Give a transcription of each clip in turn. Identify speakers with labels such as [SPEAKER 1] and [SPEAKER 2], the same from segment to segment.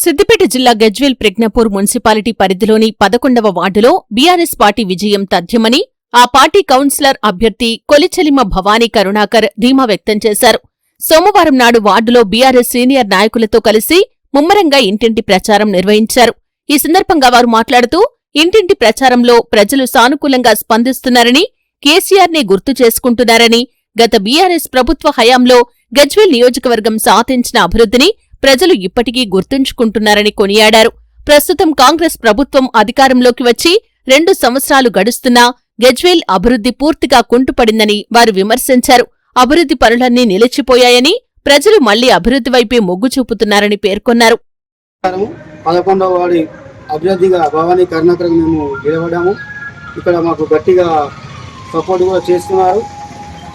[SPEAKER 1] సిద్దిపేట జిల్లా గజ్వేల్ ప్రజ్ఞపూర్ మున్సిపాలిటీ పరిధిలోని పదకొండవ వార్డులో బీఆర్ఎస్ పార్టీ విజయం తథ్యమని ఆ పార్టీ కౌన్సిలర్ అభ్యర్థి కొలిచెలిమ భవానీ కరుణాకర్ ధీమా వ్యక్తం చేశారు. సోమవారం నాడు వార్డులో బీఆర్ఎస్ సీనియర్ నాయకులతో కలిసి ముమ్మరంగా ఇంటింటి ప్రచారం నిర్వహించారు. ఈ సందర్భంగా వారు మాట్లాడుతూ ఇంటింటి ప్రచారంలో ప్రజలు సానుకూలంగా స్పందిస్తున్నారని కేసీఆర్నే గుర్తు చేసుకుంటున్నారని గత బీఆర్ఎస్ ప్రభుత్వ హయాంలో గజ్వేల్ నియోజకవర్గం సాధించిన అభివృద్ధిని ప్రజలు ఇప్పటికీ గుర్తుంచుకుంటున్నారని కొనియాడారు. ప్రస్తుతం కాంగ్రెస్ ప్రభుత్వం అధికారంలోకి వచ్చి రెండు సంవత్సరాలు గడుస్తున్నా గజ్వేల్ అభివృద్ధి పూర్తిగా కుంటుపడిందని వారు విమర్శించారు. అభివృద్ధి పనులన్నీ నిలిచిపోయాయని ప్రజలు మళ్ళీ అభివృద్ధి వైపే మొగ్గు చూపుతున్నారని పేర్కొన్నారు.
[SPEAKER 2] పదకొండవ వాడి అభ్యర్థిగా భవానీ కరుణాకర్ మేము నిలబడ్డాము. ఇక్కడ మాకు గట్టిగా సపోర్ట్ కూడా చేస్తున్నారు.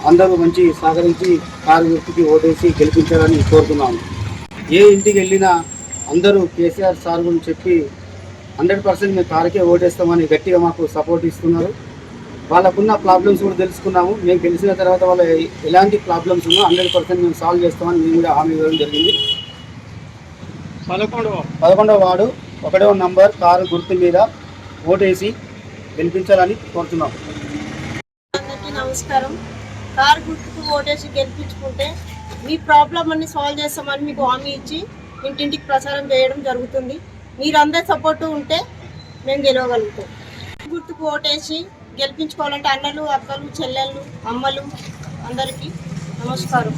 [SPEAKER 2] అందరూ మంచి సహకరించి కారు గుర్తుకి ఓటేసి గెలిపించాలని కోరుతున్నాము. ఏ ఇంటికి వెళ్ళినా అందరూ కేసీఆర్ సార్ గురించి చెప్పి హండ్రెడ్ పర్సెంట్ మేము కారుకే ఓటేస్తామని గట్టిగా మాకు సపోర్ట్ ఇస్తున్నారు. వాళ్ళకున్న ప్రాబ్లమ్స్ కూడా తెలుసుకున్నాము. మేము గెలిచిన తర్వాత వాళ్ళ ఎలాంటి ప్రాబ్లమ్స్ ఉన్నా హండ్రెడ్ పర్సెంట్ మేము సాల్వ్ చేస్తామని మేము కూడా హామీ ఇవ్వడం జరిగింది. పదకొండవ వార్డు. ఒకటవ నంబర్ కారు గుర్తు మీద ఓటేసి గెలిపించాలని కోరుతున్నాం.
[SPEAKER 3] అందరికీ నమస్కారం. కార్ గుర్తుకు ఓటేసి గెలిపించుకుంటే మీ ప్రాబ్లం అన్ని సాల్వ్ చేస్తామని మీకు హామీ ఇచ్చి ఇంటింటికి ప్రచారం చేయడం జరుగుతుంది. మీరందరి సపోర్టు ఉంటే మేము గెలవగలుగుతాం. గుర్తుకు ఓటేసి గెలిపించుకోవాలంటే అన్నలు అక్కలు చెల్లెళ్ళు అమ్మలు అందరికీ నమస్కారం.